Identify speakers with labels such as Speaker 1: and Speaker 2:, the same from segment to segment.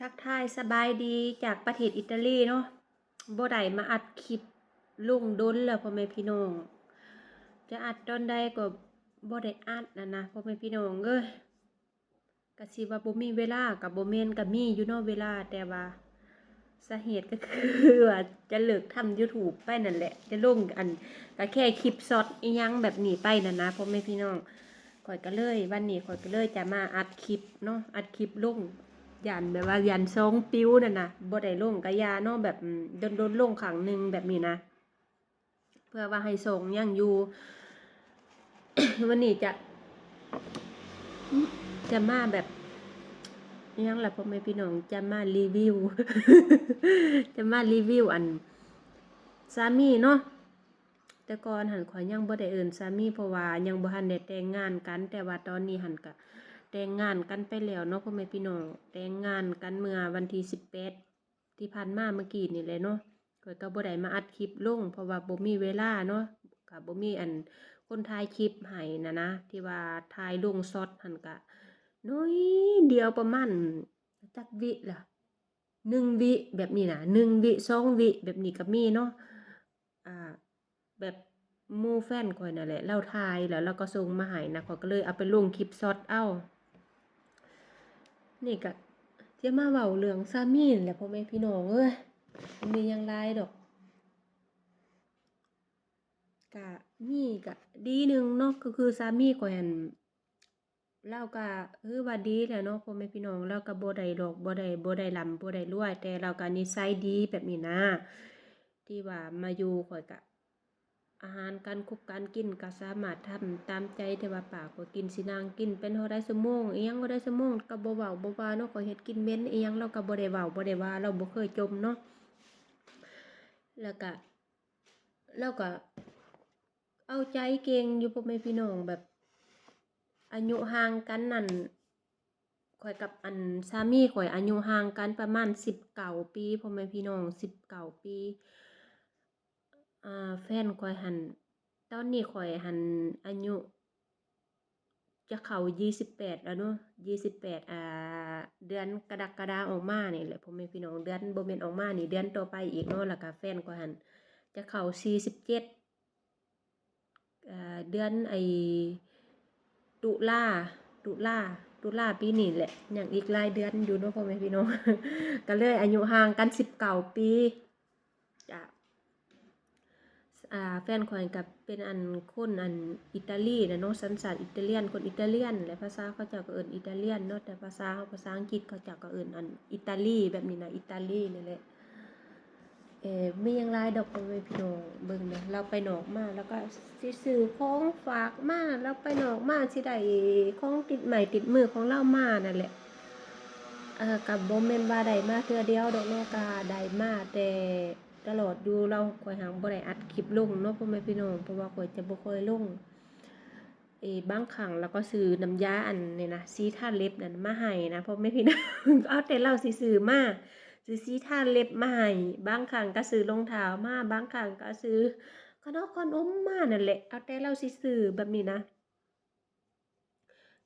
Speaker 1: ทักทายสบายดีจากประเทศอิตาลีเนาะบ่ได้มาอัดคลิปลุงดุนแล้วพ่อแม่พี่น้อง จะอัดตอนใดก็บ่ได้อัดนะนะพ่อแม่พี่น้องเอ้ยก็สิว่าบ่มีเวลากับบ่แม่นก็มีอยู่นาะเวลาแต่ว่าสาเหตุก็คือว่าจะเลิกทำ YouTube ไปนั่นแหละ จะลงอันก็แค่คลิปช็อตอียังแบบนี้ไปนั่นนะพ่อแม่พี่น้องข่อยก็เลยวันนี้ข่อยก็เลยจะมาอัดคลิปเนาะอัดคลิปลง ยันแบบว่ายันทรงปิ้วนั่นนะบ่ได้ลงกะยาเนาะแบบโดนโดนลงขังหนึ่งแบบนี้นะ เพื่อว่าให้ทรงยังอยู่วันนี้จะ จะมาแบบยังหละพ่อแม่พี่น้องจะมารีวิว จะมารีวิวอันสามีเนาะแต่ก่อนหันขอยยังบ่ได้เอินสามีเพราะว่ายังบ่ทันได้แต่งงานกัน แต่ว่าตอนนี้หันกะ แต่งงานกันไปแล้วเนาะพ่อแม่พี่น้องแต่งงานกันเมื่อวันที่สิบแปดที่ผ่านมาเมื่อกี้นี่แหละเนาะก็ก็บ่ได้มาอัดคลิปลงเพราะว่าบ่มีเวลาเนาะก็บ่มีอันคนถ่ายคลิปให้นะนะ ที่ว่าถ่ายลงซอดหันกะน้อยเดียวประมาณจักวิล่ะหนึ่งวิแบบนี้นะหนึ่งวิสองวิแบบนี้ก็มีเนาะอ่าแบบมูแฟนข่อยนั่นแหละเราถ่ายแล้วเราก็ส่งมาให้นะขอยก็เลยเอาไปลงคลิปซอดเอ้า นี่ก็จะมาเว้าเรื่องสามีนแหละพ่อแม่พี่น้องเอ้ยมียังหลายดอกกะมีกะดีหนึ่งเนาะก็คือสามีข่อยหั่นเราก็เออว่าดีแหละเนาะพ่อแม่พี่น้องเราก็บ่ได้ดอกบ่ได้บ่ได้ร่ำบ่ได้รวยแต่เราก็นิสัยดีแบบนี้นะ ที่ว่ามาอยู่ข่อยก็ อาหารการคุกการกินก็สามารถทำตามใจแต่ว่าปากก็กินสินางกิน เป็นเท่าใดชั่วโมงอียังบ่ได้ชั่วโมงก็บ่เว้าบ่ว่าเนาะก็เฮ็ดกินเม็นอียังเราก็บ่ได้เว้าบ่ได้ว่าเราบ่เคยจมเนาะแล้วก็เราก็ เอาใจเก่งอยู่พ่อแม่พี่น้องแบบ อายุห่างกันนั่นข่อยกับอันสามีข่อยอายุห่างกันประมาณ19ปีพ่อแม่พี่น้อง19ปี อ่าแฟนข่อยหัน ตอนนี้ข่อยหันอายุ จะเข้ายี่สิบแปดแล้วเนาะยี่สิบแปดอ่า เดือนกระดกฎาออกมานี่แหละพ่อแม่พี่น้องเดือนโบ่แม่นออกมานี่เดือนต่อไปอีกเนาะแล้วก็แฟนข่อยหัน จะเข้าสี่สิบเจ็ดอ่าเดือนไอตุลาตุลาตุลาปีนี้แหละอย่างอีกหลายเดือนอยู่เนาะพ่อแม่พี่น้องก็เลยอายุห่างกันสิบเก้าปี อ่าแฟนข่อยกับเป็นอันคนอันอิตาลีนะเนาะสัญชาติอิตาเลียนคนอิตาเลียนและภาษาเขาเจ้าก็เอิ้นอิตาเลียนเนาะแต่ภาษาเขาภาษาอังกฤษเขาเจ้าก็เอิ้นอันอิตาลีแบบนี้นะอิตาลีนี่แหละเอ่อมียังหลายดอกพ่อแม่พี่น้องเบิ่งนะเราไปนอกมาแล้วก็สิซื้อของฝากมาแล้วไปนอกมาสิได้ของติดใหม่ติดมือของเรามานั่นแหละเอ่อกับบ่แม่นว่าได้มาเทื่อเดียวดอกเนาะก็ได้มาแต่ ตลอดอยู่เราข่อยหังบ่ได้อัดคลิปลงเนาะพ่อแม่พี่น้องเพราะว่าข่อยจะบ่ค่อยลงเอ้บางครั้งเราก็ซื้อน้ำยาอันเนี่ยนะสีท่าเล็บนั่นมาให้นะพ่อแม่พี่น้องเอาแต่เราซื้อมาซื้อสีท่าเล็บมาให้บางครั้งก็ซื้อรองเท้ามาบางครั้งก็ซื้อขนมขนมมานั่นแหละเอาแต่เราซื้อแบบนี้นะ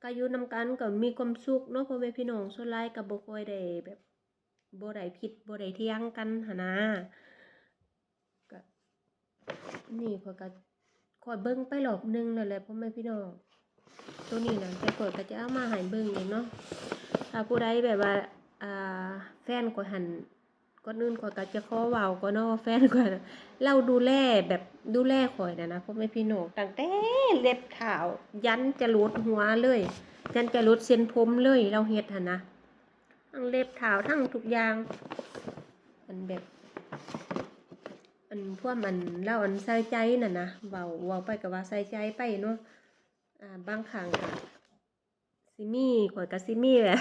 Speaker 1: ก็อยู่นำกันก็มีความสุขเนาะพ่อแม่พี่น้องส่วนหลายก็บ่ค่อยได้แบบบ่ได้ผิดบ่ได้เถียงกันหนนะ นี่ข้อก็ข้อยเบิ่งไปรอบหนึงแล้วแหละพ่อแม่พี่น้องตัวนี้นะแต่ข้อยก็จะเอามาให้เบิ่งเองเนาะถ้าผู้ใดแบบว่าอ่าแฟนข้อยหันก่อนอื่นข้อยก็จะขอเว้าก่อนเนาะว่าแฟนข้อยน่ะเราดูแลแบบดูแลข้อยนะนะพ่อแม่พี่น้องตั้งแต่เล็บเท้ายันจะรูดหัวเลยยันจะลดเส้นผมเลยเราเฮ็ดหันนะทั้งเล็บเท้าทั้งทุกอย่างอันแบบ อันพวกมันเล่าอันใส่ใจน่ะนะเว้าเว้าไปก็ว่าใส่ใจไปเนาะอ่าบางครั้งก็สิมี่ข่อยก็สิมี่แหละ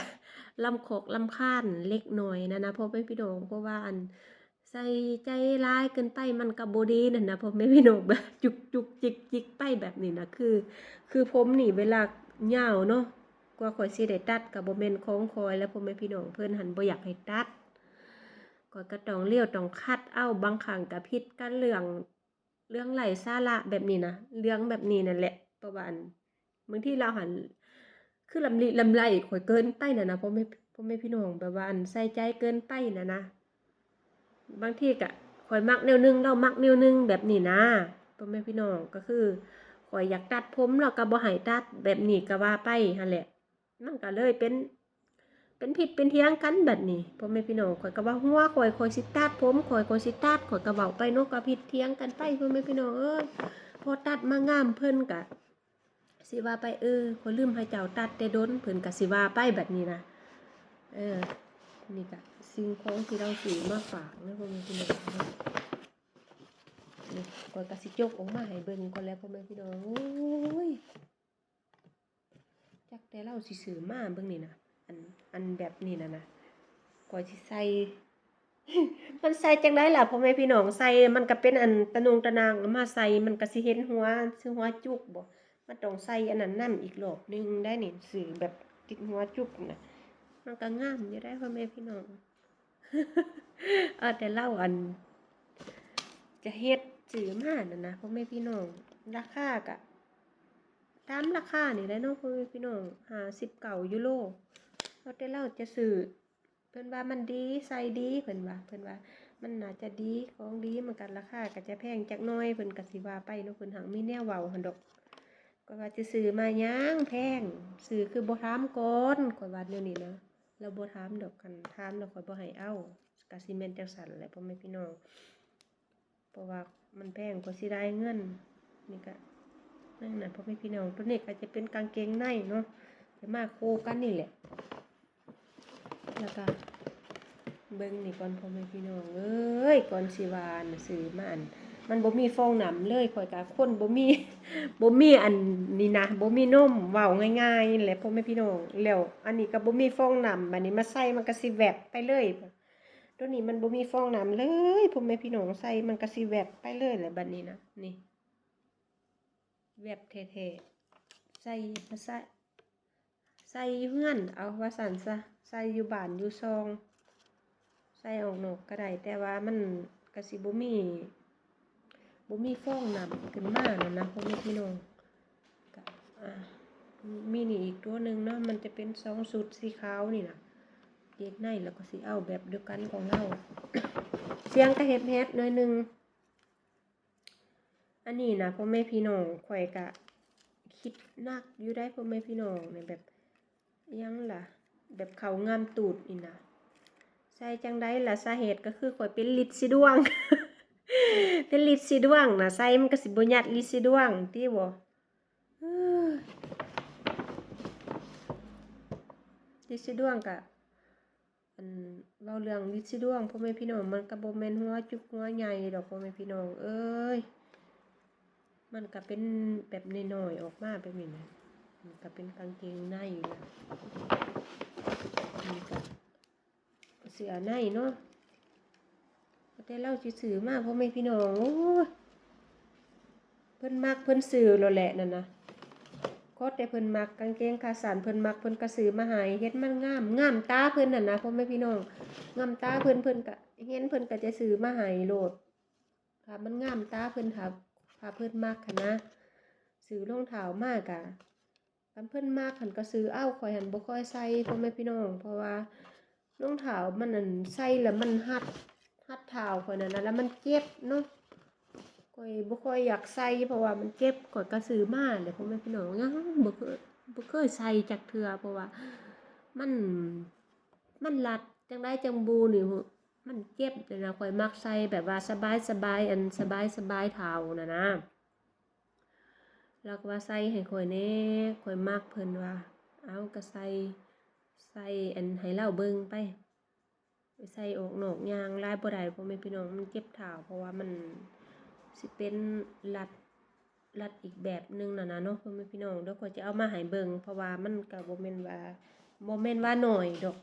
Speaker 1: ลำคอกลำคาญเล็กน้อยนะนะพ่อแม่พี่น้องเพราะว่าอันใส่ใจร้ายเกินไปมันก็บ่ดีนั่นนะพ่อแม่พี่น้องแบบจุกจุกจิกจิกไปแบบนี้นะคือ คือผมนี่เวลายาวเนาะกว่าข่อยสิได้ตัดก็บ่แม่นของคอยแล้วพ่อแม่พี่น้องเพิ่อนหันบ่อยากให้ตัด ก็ก็ต้องเลี้ยวต้องคัดเอาบางครั้งก็ผิดกันเรื่องเรื่องไร้สาระแบบนี้นะเรื่องแบบนี้นั่นแหละประมาณบางที่เราหันคือลำลิลำไรข่อยเกินไปน่ะนะพ่อแม่พ่อแม่พี่น้องแบบว่าอันใส่ใจเกินไปนะนะบางทีก็ข่อยมักแนวหนึงเรามักแนวหนึงแบบนี้นะพ่อแม่พี่น้องก็คือข่อยอยากตัดผมเราก็บ่ให้ตัดแบบนี้ก็ว่าไปหั่นแหละมันก็เลยเป็น เป็นผิดเป็นเถียงกันแบบนี้พ่อแม่พี่น้องข่อยก็ว่าหัวข่อยข่อยสิตัดผมข่อยข่อยสิตัดข่อยก็เว้าไปนาะก็ผิดเถียงกันไปพ่อแม่พี่น้องเอ้ยพอตัดมางามเพิ่นก็สิว่าไปเออข่อยลืมให้เจ้าตัดแต่ดนเพิ่นก็สิว่าไปแบบนี้นะเออนี่ก็สิ่งของที่เราซื้อมาฝากนะพ่อแม่พี่น้องนี่ก่อนกะสิจกออกมาให้เบิ่งก่อนแล้วพ่อแม่พี่น้องโอ้ยจักแต่เราสิซื้อมาเบิ่งนี่นะ อันอันแบบนี้นะนะก่อนสิใส่มันใส่จังได้ล่ะพ่อแม่พี่น้องใส่มันก็เป็นอันตะนงตะนางมาใส่มันก็สิเห็นหัวซื้อหัวจุกบ่มันต้องใส่อันนั้นนํอีกรอบหนึงได้นี่ซื้อแบบติดหัวจุกนะมันก็งามอยู่ได้พ่อแม่พี่น้องเออแต่เล่าอัน จะเฮ็ดซื้อมานั่นนะพ่อแม่พี่น้องราคากะตามราคานี่แหละเนาะพ่อแม่พี่น้องห้าสิบเก่ายูโร เอาแต่เล่าจะซื้อเพิ่นว่ามันดีใส่ดีเพิ่นว่าเพิ่นว่ามันน่าจะดีของดีมันกันราคาก็จะแพงจักน้อยเพิ่นก็สิว่าไปเนาะเพิ่นหังมีแนวเว้าหั่นดอกก็ว่าจะซื้อมาหยังแพงซื้อคือบ่ถามก่อนข่อยว่าเดี๋ยวนี้นะเราบ่ถามดอกกันถามแล้วข่อยบ่ให้เอากะสิแม่นจังซั่นแหละพ่อแม่พี่น้องเพราะว่ามันแพงกว่าสิได้เงินนี่ก็นั่นน่ะพ่อแม่พี่น้องตัวนี้ก็จะเป็นกางเกงในเนาะจะมาโคกันนี่แหละ แล้วก็เบิ่งนี่ก่อนพ่อแม่พี่น้องเอ้ยก่อนสิวานซื้อมาอันมันบ่มีฟองน้ำเลยข่อยก็คนบ่มีบ่มีอันนี้นะบ่มีนมเว้าง่ายๆแหละพ่อแม่พี่น้องแล้วอันนี้ก็บ่มีฟองน้ำบัดนี้มาใส่มันก็สิแวบไปเลยตัวนี้มันบ่มีฟองน้ำเลยพ่อแม่พี่น้องใส่มันก็สิแวบไปเลยแหละบัดนี้นะนี่แวบแท้ๆใส่มาใส่ใส่อยู่เฮือนเอาว่าสั่นซะ ใส่อยู่บ้านอยู่ซอง ใส่ออกนอกก็ได้แต่ว่ามันก็สิบ่มีบ่มีฟองน้ำขึ้นมานั่นนะพ่อแม่พี่น้องก็อ่ามีนี่อีกตัวหนึ่งเนาะมันจะเป็นสองสูตรสีขาวนี่นะเด็กในแล้วก็สิเอาแบบเดียวกันของเราเสียงกระเฮ็บแฮดหน่อยหนึ่งอันนี้นะพ่อแม่พี่น้องข่อยกะคิดนักอยู่ได้พ่อแม่พี่น้องเนี่ยแบบยังล่ะ แบบเขางามตูดนี่นะใส่จังได้ละสาเหตุก็คือข่อยเป็นลิดสิดวง เป็นลิดสีดวงนะใส่มันก็สิบ่ยัดลิดสีดวงติบ่เอ้อลิดสีดวงกะอันเว้าเรื่องลิดสีดวงพ่อแม่พี่น้องมันก็บ่แมนหัวจุกหัวใหญ่ดอกพ่อแม่พี่น้องเอ้ยมันก็เป็นแบบน้อยๆออกมาแบบนี้นะมันก็เป็นกางเกงในอยู่นะ นี่ก็เสือในเนาะแต่เราสิซื้อมาเพราะไม่พี่น้องโอ้เพิ่นมักเพิ่นซื้อแล้วแหละนั่นนะก็แต่เพิ่นมักกางเกงขาสันเพิ่นมักเพิ่นก็ซื้อมาให้เฮ็ดมันงามงามตาเพิ่นน่ะนะพ่อแม่พี่น้องงามตาเพิ่นเพิ่นก็เห็นเพิ่นก็จะซื้อมาให้โลดค่ะมันงามตาเพิ่นค่ะพาเพิ่นมักค่ะนะซื้อรองเท้ามากะ คันเพิ่นมักหันก็ซื้อเอ้าข่อยหันบ่ค่อยใส่พ่อแม่พี่น้อง เพราะว่ารองเท้ามันนั่นใส่แล้วมันหัดหัดเท้าข่อยนั่นนะแล้วมันเจ็บเนาะข่อยบ่ค่อยอยากใส่เพราะว่ามันเจ็บข่อยก็ซื้อมาเลยพ่อแม่พี่น้องยังบ่เคยบ่เคยใส่จักเทื่อเพราะว่ามันมันรัดจังได้จังบูนี่มันเจ็บเลยนะข่อยมักใส่แบบว่าสบายสบายอันสบายสบายเท้านะนะ แล้วก็ว่าใส่ให้ข่อยแน่ข่อยมักเพิ่นว่า เอาก็ใส่ใส่อันให้เราเบิ่งไปไปใส่ออกนอกยางลายบ่ได้พ่อแม่พี่น้องมันเจ็บเท้าเพราะว่ามันสิเป็นรัดรัดอีกแบบหนึงน่ะนะเนาะพ่อแม่พี่น้องเดี๋ยวก็จะเอามาให้เบิ่งเพราะว่ามันก็บ่แม่นว่าบ่แม่นว่าหน้อยดอก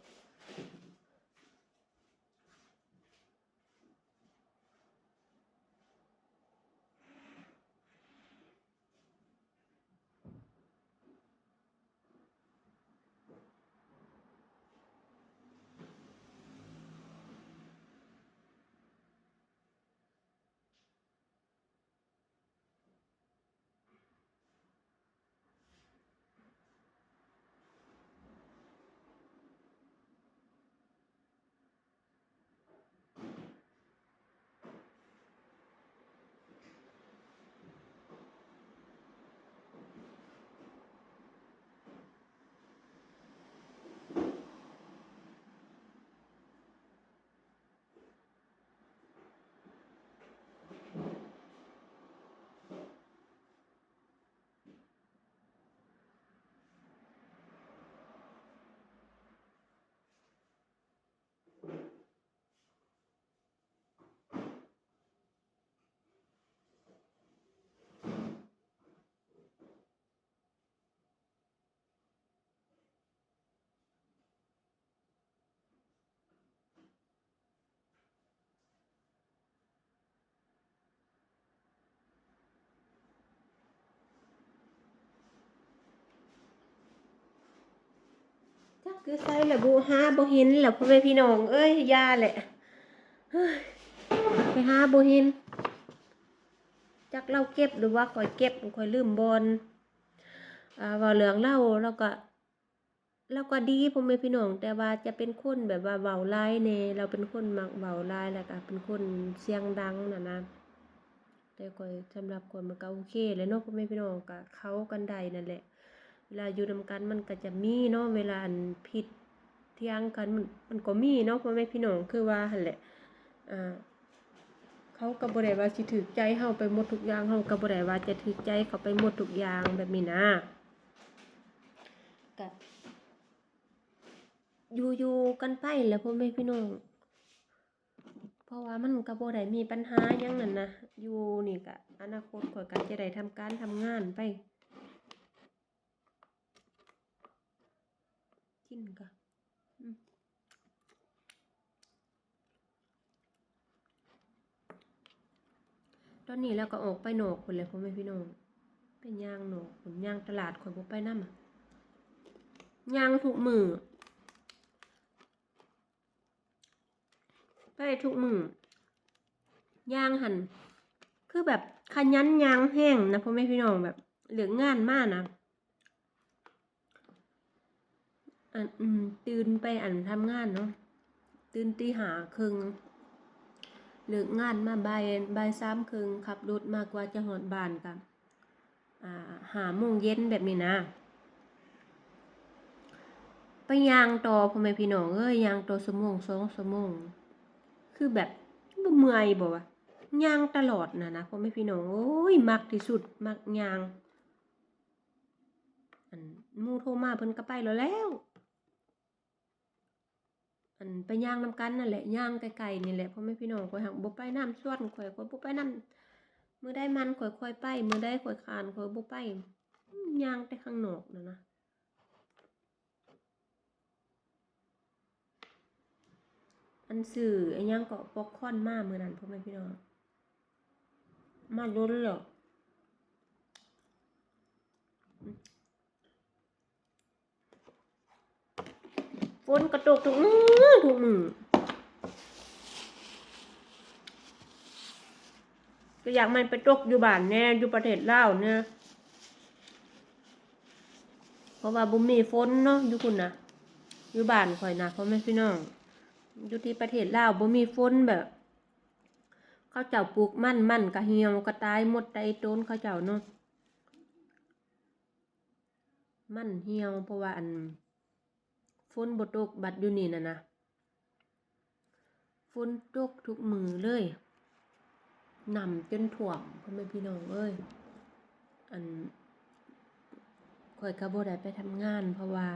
Speaker 1: คือใส่ละบุหาบ่เห็นแหละพ่อแม่พี่น้องเอ้ยยาแหละเฮ้ยไปหาบ่เห็นจักเราเก็บหรือว่าคอยเก็บคอยลืมบอลอ่าเว่าเหลืองเล่าแล้วก็เราก็ดีพ่อแม่พี่น้อง แต่ว่าจะเป็นคนแบบว่าเว้าหลายแน่เราเป็นคนมักเว้าหลายแล้วก็เป็นคนเสียงดังน่ะนะแต่คอยสำหรับคนมันก็โอเคแล้วเนาะพ่อแม่พี่น้องก็เขากันได้นั่นแหละ วลาอยู่นำกันมันก็จะมีเนาะเวลาผิดเที่ยงกันมันมันก็มีเนาะพ่อแม่พี่น้องคือว่าหั่นแหละอ่าเขาก็บ่ได้ว่าสิถูกใจเฮาไปหมดทุกอย่างเฮาก็บ่ได้ว่าจะถูกใจเขาไปหมดทุกอย่างแบบนี้นะก็อยู่ๆกันไปแหล้วพ่อแม่พี่น้องเพราะว่ามันก็บ่ได้มีปัญหาหยังนั่นนะอยู่นี่ก็อนาคตข้อยก็จะได้ทำการทำงานไป กินก็ตอนนี้เราก็ออกไปหนกคนเลยพ่อแม่พี่น้องเป็นย่างหนกผลย่างตลาดข่อยบ่ไปนำอะย่างทุกมือไปทุกมือย่างหันคือแบบขยันย่างแห้งนะพ่อแม่พี่น้องแบบเหลืองงานมากนะ อันตื่นไปอันทำงานเนาะตื่นตีหาครึ่งเลิกงานมาบ่ายบ่ายสามครึ่งขับรถมากกว่าจะหอดบานกันหาโมงเย็นแบบนี้นะไปยางต่อพ่อแม่พี่น้องเอ้ยยางต่อสมงสองสมงคือแบบบ่เมื่อยบ่วะยางตลอดนะนะพ่อแม่พี่น้องโอ้ยมักที่สุดมักยางอันมูโทรมาเพิ่นก็ไปแล้วแล้ว อันไปย่างน้ำกันนั่นแหละย่างไกลๆนี่แหละพ่อแม่พี่น้องข่อยหักบ่ไปน้ำส่วนข่อยข่อยบ่ไปน้ำมือใดมันข่อยค่อยไปมือใดข่อยคานข่อยบ่ไปย่างแต่ข้างนอกนั่นนะอันซื้อไอ้หยังก็ป๊อปคอนมามือนั้นพ่อแม่พี่น้องมาล้นแล้วฝ นกระตกทุกมือทุกมือก็อยากมันไปตกอยู่บ้านแน่อยู่ประเทศลาวเนี่ยเพราะว่าบุมีฝนเนาะอยู่คุณนะอยู่บ้านข่อยนะเพ่อแม่พี่น้องอยู่ที่ประเทศลาวบ่มีฝนแบบเขาเจ้าปลูกมันมันกระเหี่ยวกระตายหมดไตต้นเขาเจ้าเนาะมันเหี่ยวเพราะว่าอัน ฝนบตกบัดอยู่นี่น่ะนะฝนตกทุกมือเลยนำจนถ่วมพ่อแม่พี่น้องเอ้ย อันข่อยก็บ่ได้ไปทำงาน เพราะว่า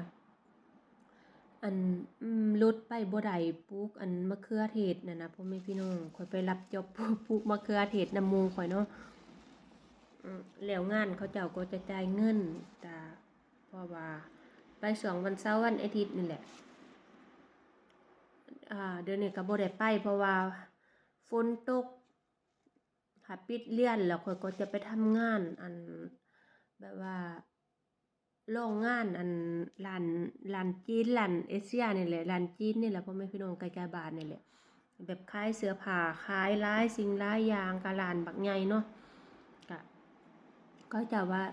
Speaker 1: อันรถไปบ่ได้ปลูกอันมะเขือเทศน่ะนะพ่อแม่พี่น้องข่อยไปรับจอบปลูกมะเขือเทศนำมูข่อยเนาะแล้วงานเขาเจ้าก็จะจ่ายเงินแต่เพราะว่า สองวันเสาร์วันอาทิตย์นี่แหละอ่าเดือนนี้ก็บ่ได้ไปเพราะว่าฝนตกค่ะปิดเรียนแล้วข่อยก็จะไปทำงานอันแบบว่าโรงงานอันร้านร้านจีนร้านเอเชียนี่แหละร้านจีนนี่แหละพ่อแม่พี่น้องใกลๆบ้านนี่แหละแบบขายเสื้อผ้าขายหลายสิ่งหลายยางกะร้านบักใหญ่เนาะก็ก็จะว่า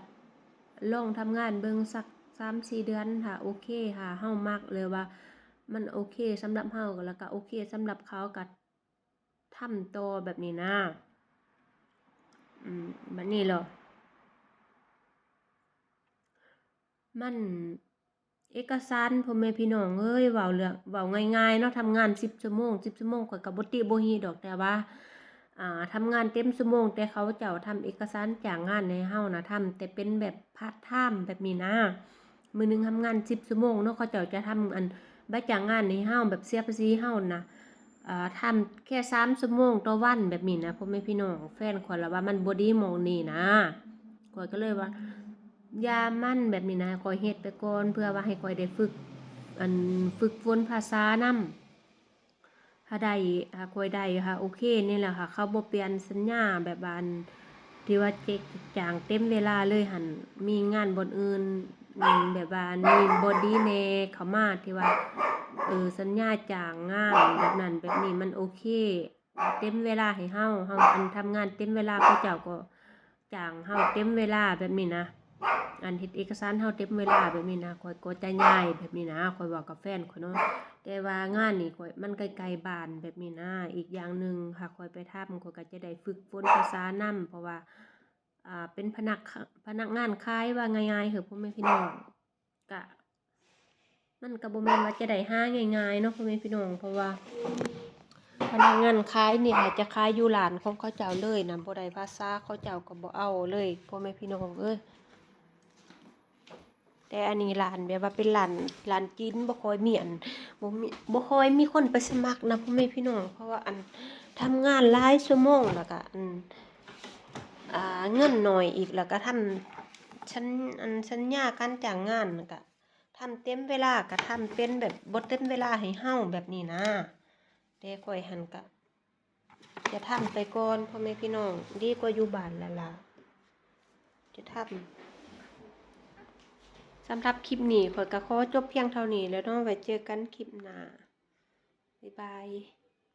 Speaker 1: ลองทำงานเบิ่งสัก 3-4เดือนถ้าโอเคค่ะเฮามักเลยว่า มันโอเคสำหรับเฮาแล้วก็โอเคสำหรับเขาก็ทำต่อแบบนี้นะอืมแบัดนี้เหรอมันเอกสารพ่อแม่พี่น้องเอ้ยเว้าเรื่องเว้าง่ายๆเนาะทำงาน10ชั่วโมง10ชั่วโมงข้อยก็บ่ติบ่ฮีดอกแต่ว่า อ่าทำงานเต็มชั่วโมง แต่เขาเจ้าทำเอกสารจ้างงานให้เฮานะทำแต่เป็นแบบพาร์ตไทม์แบบนี้นะ มือหนึงทำงาน10ชั่วโมงเนาะเขาเจ้าจะทำอันใบจ้างงานในห้าแบบเสียภาษีเฮานะอ่าทำแค่สามชั่วโมงต่อวันแบบนี้นะพ่อแม่พี่น้องแฟนข่อยละว่ามันบ่ดีหมองนี้นะข่อยก็เลยว่ายามั่นแบบนี้นะข่อยเฮ็ดไปก่อนเพื่อว่าให้ข่อยได้ฝึก อันฝึกฝนภาษานำถ้าได้ถ้าข่อยได้ค่ะโอเคนี่แหละค่ะ เขาบ่เปลี่ยนสัญญาแบบวันที่ว่าเจ๊กจางเต็มเวลาเลยหันมีงานบนอื่นอืม แบบว่ามีบอดี้แน่เขามาที่ว่าเออสัญญาจ้างงานแบบนั้นแบบนี้มันโอเค เต็มเวลาให้เฮาเฮาอันทำงานเต็มเวลาเขาเจ้าก็จ้างเฮาเต็มเวลาแบบนี้นะอันเฮ็ดเอกสารเฮาเต็มเวลาแบบนี้นะข่อยก็จะย้ายแบบนี้นะข่อยเว้ากับแฟนข่อยเนาะแต่ว่างานนี่ข่อยมันไกลๆบ้านแบบนี้นะ อีกอย่างหนึ่งหากข่อยไปทำข่อยก็จะได้ฝึกฝนภาษานำเพราะว่า อ่าเป็นพนักพนักงานขายว่าง่ายๆเหอะพ่อแม่พี่น้องก็มันก็บ่แม่นว่าจะได้ห้าง่ายๆเนาะพ่อแม่พี่น้องเพราะว่า พนักงานขายนี่ค่ะจะขายอยู่ร้านของเขาเจ้าเลยนะบ่ได้ภาษาเขาเจ้าก็บ่เอาเลยพ่อแม่พี่น้องเอ้ยแต่อันนี้ร้านแบบว่าเป็นร้านร้านจีนบ่ค่อยมีอันบ่มีบ่ค่อยมีคนไปสมัครนะพ่อแม่พี่น้องเพราะว่าอันทำงานหลายชั่วโมงแล้วก็อัน เงินหน่อยอีกแล้วก็ทำฉันอันสัญญาการจ้างงานก็ทำเต็มเวลาก็ทำเป็นแบบบ่เต็มเวลาให้เฮาแบบนี้นะแต่ข่อยหันก็จะทำไปก่อนพ่อแม่พี่น้องดีกว่าอยู่บ้านละล่ะจะทำสำหรับคลิปนี้ขอยก็ขอจบเพียงเท่านี้แล้วเนาะไว้เจอกันคลิปหน้าบ๊ายบาย